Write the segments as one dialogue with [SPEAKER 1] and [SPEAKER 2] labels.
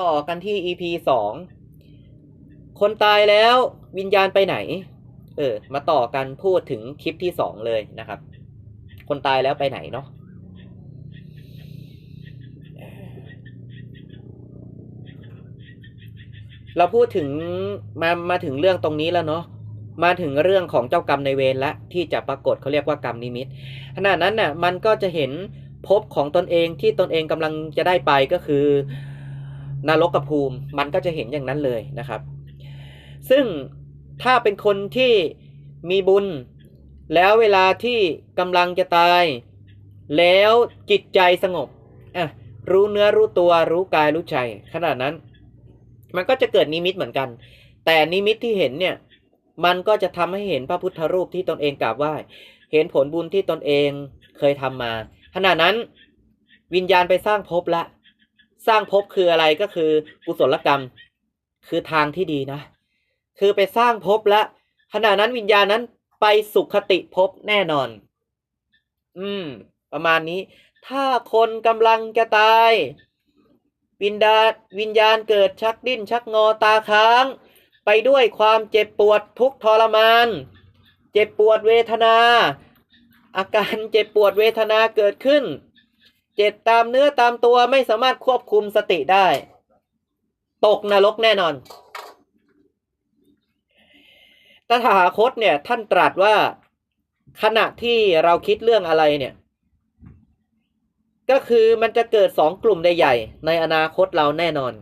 [SPEAKER 1] ต่อกันที่ EP สองคนตายแล้ววิญญาณไปไหน เออ มาต่อกันพูดถึงคลิปที่สองเลยนะครับ คนตายแล้วไปไหนเนาะเราพูดถึงมามาถึงเรื่องตรงนี้แล้วเนาะมาถึงเรื่องของเจ้ากรรมในเวรละที่จะปรากฏเขาเรียกว่ากรรมนิมิตขณะนั้นน่ะมันก็จะเห็นภพของตนเองที่ตนเองกำลังจะได้ไปก็คือ นรกกับภูมิมันก็จะเห็นอย่างนั้นเลยนะครับ ซึ่งถ้าเป็นคนที่มีบุญ แล้วเวลาที่กำลังจะตาย แล้วจิตใจสงบอะรู้เนื้อรู้ตัวรู้กายรู้ใจขนาดนั้น มันก็จะเกิดนิมิตเหมือนกัน แต่นิมิตที่เห็นเนี่ย มันก็จะทำให้เห็นพระพุทธรูปที่ตนเองกราบไหว้เห็นผลบุญที่ตนเองเคยทำมาขณะนั้นวิญญาณไปสร้างภพละ สร้างภพคืออะไรก็คือกุศลกรรม คือทางที่ดีนะ คือไปสร้างภพละขณะนั้นวิญญาณนั้นไปสุขติภพแน่นอน อืม ประมาณนี้ ถ้าคนกำลังจะตาย วิญญาณวิญญาณเกิดชักดิ้นชักงอตาค้าง ไปด้วยความเจ็บปวดทุกทรมาน เจ็บปวดเวทนา อาการเจ็บปวดเวทนาเกิดขึ้น เจ็บตามเนื้อตามตัวไม่สามารถควบคุมสติได้ ตกนรกแน่นอน ตถาคตเนี่ย ท่านตรัสว่าขณะที่เราคิดเรื่องอะไรเนี่ย ก็คือมันจะเกิดสองกลุ่มใหญ่ ในอนาคตเราแน่นอน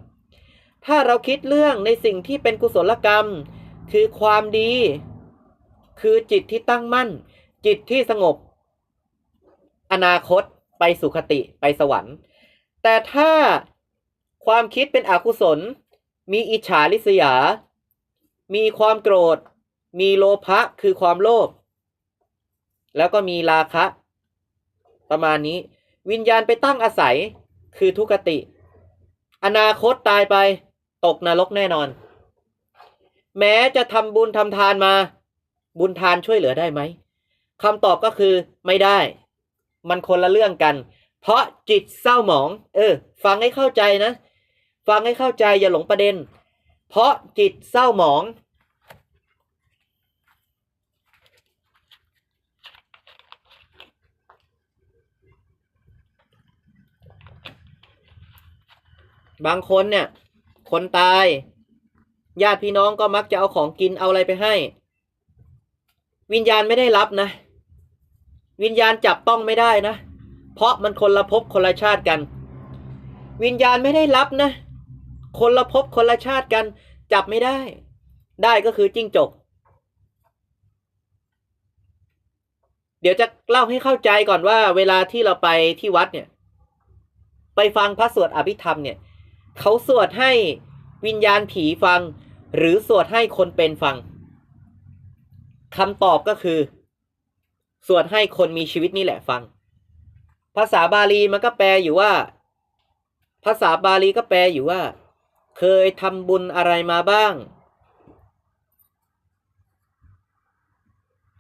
[SPEAKER 1] ถ้าเราคิดเรื่องในสิ่งที่เป็นกุศลกรรม คือความดี คือจิตที่ตั้งมั่น จิตที่สงบ อนาคต ไปสุขติไปสวรรค์ แต่ถ้าความคิดเป็นอกุศล มีอิจฉาริษยา มีความโกรธ มีโลภะคือความโลภแล้วก็มีราคะ ประมาณนี้ วิญญาณไปตั้งอาศัยคือทุกขติ อนาคตตายไปตกนรกแน่นอน แม้จะทำบุญทำทานมา บุญทานช่วยเหลือได้ไหมคำตอบก็คือไม่ได้ มันคนละเรื่องกัน เพราะจิตเศร้าหมอง เออ ฟังให้เข้าใจนะ ฟังให้เข้าใจอย่าหลงประเด็น เพราะจิตเศร้าหมองบางคนเนี่ย คนตาย ญาติพี่น้องก็มักจะเอาของกินเอาอะไรไปให้ วิญญาณไม่ได้รับนะ วิญญาณจับต้องไม่ได้นะ เพราะมันคนละภพคนละชาติกัน วิญญาณไม่ได้รับนะ คนละภพคนละชาติกัน จับไม่ได้ ได้ก็คือจิ้งจก เดี๋ยวจะเล่าให้เข้าใจก่อนว่า เวลาที่เราไปที่วัดเนี่ย ไปฟังพระสวดอภิธรรมเนี่ย เขาสวดให้วิญญาณผีฟัง หรือสวดให้คนเป็นฟังคำตอบก็คือ สวดให้คนมีชีวิตนี่แหละฟัง ภาษาบาลีมันก็แปลอยู่ว่า ภาษาบาลีก็แปลอยู่ว่า เคยทำบุญอะไรมาบ้าง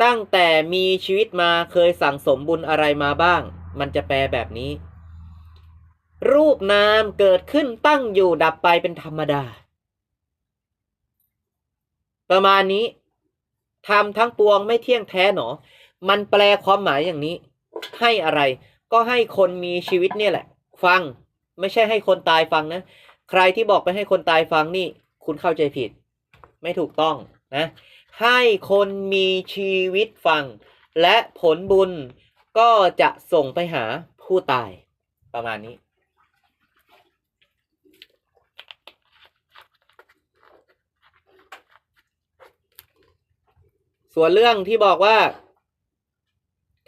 [SPEAKER 1] ตั้งแต่มีชีวิตมาเคยสั่งสมบุญอะไรมาบ้าง มันจะแปลแบบนี้ รูปนามเกิดขึ้นตั้งอยู่ดับไปเป็นธรรมดา ประมาณนี้ทำทั้งปวงไม่เที่ยงแท้หนอ มันแปลความหมายอย่างนี้ ให้อะไร ก็ให้คนมีชีวิตเนี่ยแหละ ฟังไม่ใช่ให้คนตายฟังนะ ใครที่บอกไปให้คนตายฟังนี่ คุณเข้าใจผิด ไม่ถูกต้องนะ ให้คนมีชีวิตฟัง และผลบุญก็จะส่งไปหาผู้ตายประมาณนี้ส่วนเรื่องที่บอกว่า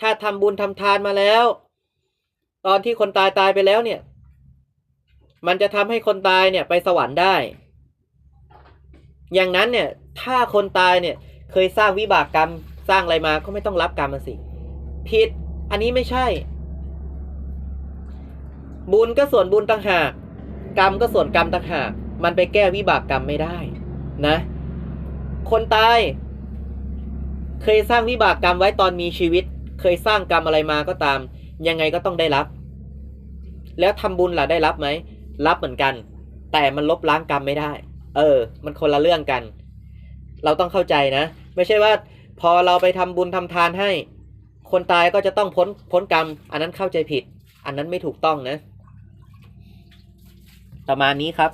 [SPEAKER 1] ถ้าทำบุญทำทานมาแล้ว ตอนที่คนตายตายไปแล้วเนี่ย มันจะทำให้คนตายเนี่ยไปสวรรค์ได้ อย่างนั้นเนี่ย ถ้าคนตายเนี่ย เคยสร้างวิบากกรรมสร้างอะไรมาก็ไม่ต้องรับกรรมมาสิผิดอันนี้ไม่ใช่ บุญก็ส่วนบุญต่างหาก กรรมก็ส่วนกรรมต่างหาก มันไปแก้วิบากกรรมไม่ได้ นะ คนตาย เคยสร้างวิบากกรรมไว้ตอนมีชีวิต เคยสร้างกรรมอะไรมาก็ตาม ยังไงก็ต้องได้รับ แล้วทำบุญล่ะได้รับไหม รับเหมือนกัน แต่มันลบล้างกรรมไม่ได้ เออ มันคนละเรื่องกัน เราต้องเข้าใจนะ ไม่ใช่ว่า พอเราไปทำบุญทำทานให้ คนตายก็จะต้องพ้นพ้นกรรม อันนั้นเข้าใจผิด อันนั้นไม่ถูกต้องนะ ประมาณนี้ครับ